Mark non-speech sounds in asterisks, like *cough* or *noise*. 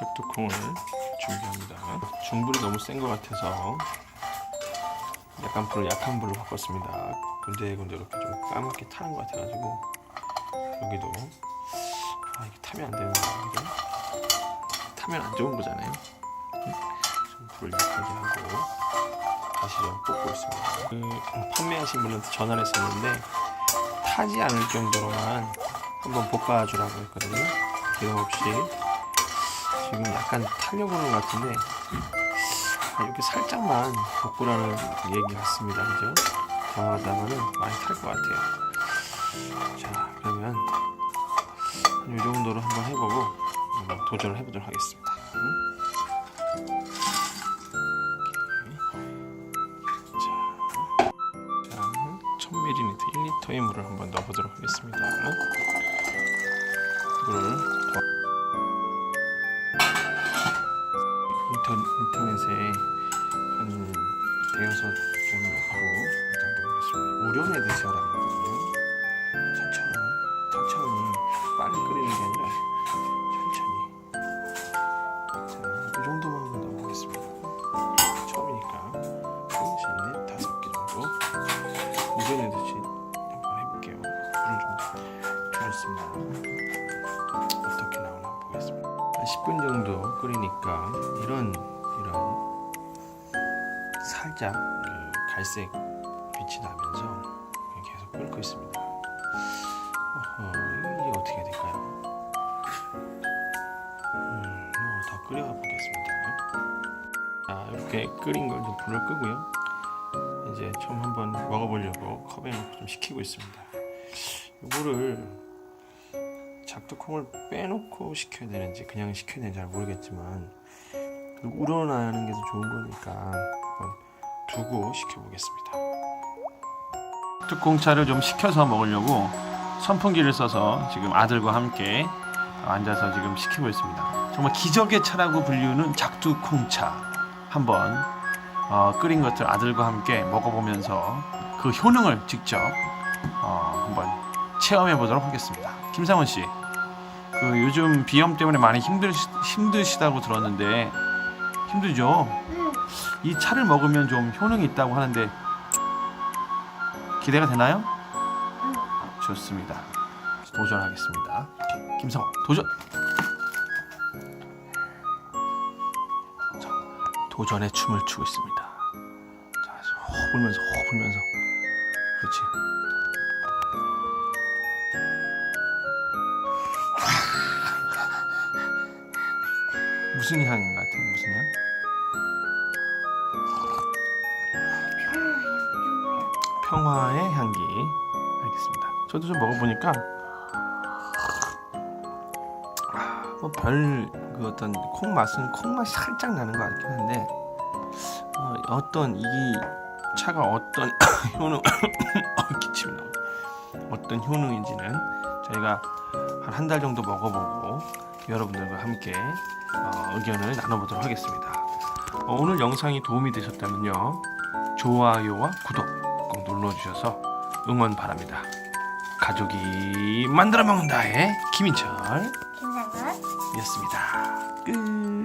적두콩을 준비합니다. 중불이 너무 센 것 같아서 약간 불을 약한 불로 바꿨습니다. 군데군데 이렇게 좀 까맣게 타는 것 같아가지고 여기도 아 이게 타면 안 되는 이게 타면 안 좋은 거잖아요. 응? 좀 불을 약하게 하고 다시 좀 볶고 있습니다. 그 판매하신 분한테 전화를 했었는데 타지 않을 정도로만 한번 볶아주라고 했거든요. 기름 없이 지금 약간 타려고 하는 것 같은데 이렇게 살짝만 볶으라는 얘기 같습니다. 그죠? 더 하다가는 많이 탈 것 같아요. 자, 그러면 이 정도로 한번 해보고 한번 도전을 해보도록 하겠습니다. 음? 자, 자, 1000ml 1리터의 물을 한번 넣어보도록 하겠습니다. 물을 인터, 인터넷에 한 대여섯 좀 넣고 일단 보겠습니다. 우려내듯이 하라는 거거든요. 천천히, 천천히 빨리 끓이는 게 아니라 천천히. 자, 이 정도만 넣어보겠습니다. 처음이니까 넷, 다섯 개 정도 우려내듯이 한번 해볼게요. 불을 좀 줄였습니다. 10분 정도 끓이니까 이런 이런 살짝 그 갈색 빛이 나면서 계속 끓고 있습니다. 어허, 이게 어떻게 될까요? 음, 뭐더 끓여 보겠습니다. 자, 이렇게 끓인 걸 좀 불을 끄고요. 이제 처음 한번 먹어보려고 컵에 좀 식히고 있습니다. 이거를 작두콩을 빼놓고 식혀야 되는지 그냥 식혀야 되는지 잘 모르겠지만 우러나는 게더 좋은 거니까 한번 두고 식혀보겠습니다. 뚜껑차를 좀 식혀서 먹으려고 선풍기를 써서 지금 아들과 함께 앉아서 지금 식히고 있습니다. 정말 기적의 차라고 불리우는 작두콩차 한번 어, 끓인 것들 아들과 함께 먹어보면서 그 효능을 직접 어, 한번 체험해 보도록 하겠습니다. 김상원 씨, 그 요즘 비염 때문에 많이 힘들 힘드시다고 들었는데 힘들죠? 이 차를 먹으면 좀 효능이 있다고 하는데 기대가 되나요? 좋습니다. 도전하겠습니다. 김성원 도전. 자, 도전의 춤을 추고 있습니다. 자, 호흡 불면서 호흡 불면서 그렇지. 무슨 향인 것 같아? 무슨 향? 평화의 향기. 알겠습니다. 저도 좀 먹어보니까 뭐별 그 어떤 콩 맛은 콩 맛이 살짝 나는 것 같긴 한데 어, 어떤 이 차가 어떤 *coughs* 효능 *coughs* 어, 기침이 나오네. 어떤 효능인지는 저희가 한 한 달 정도 먹어보고 여러분들과 함께 어, 의견을 나눠보도록 하겠습니다. 어, 오늘 영상이 도움이 되셨다면요 좋아요와 구독 꼭 눌러주셔서 응원 바랍니다. 가족이 만들어 먹는다의 김인철이었습니다. 김상은 끝.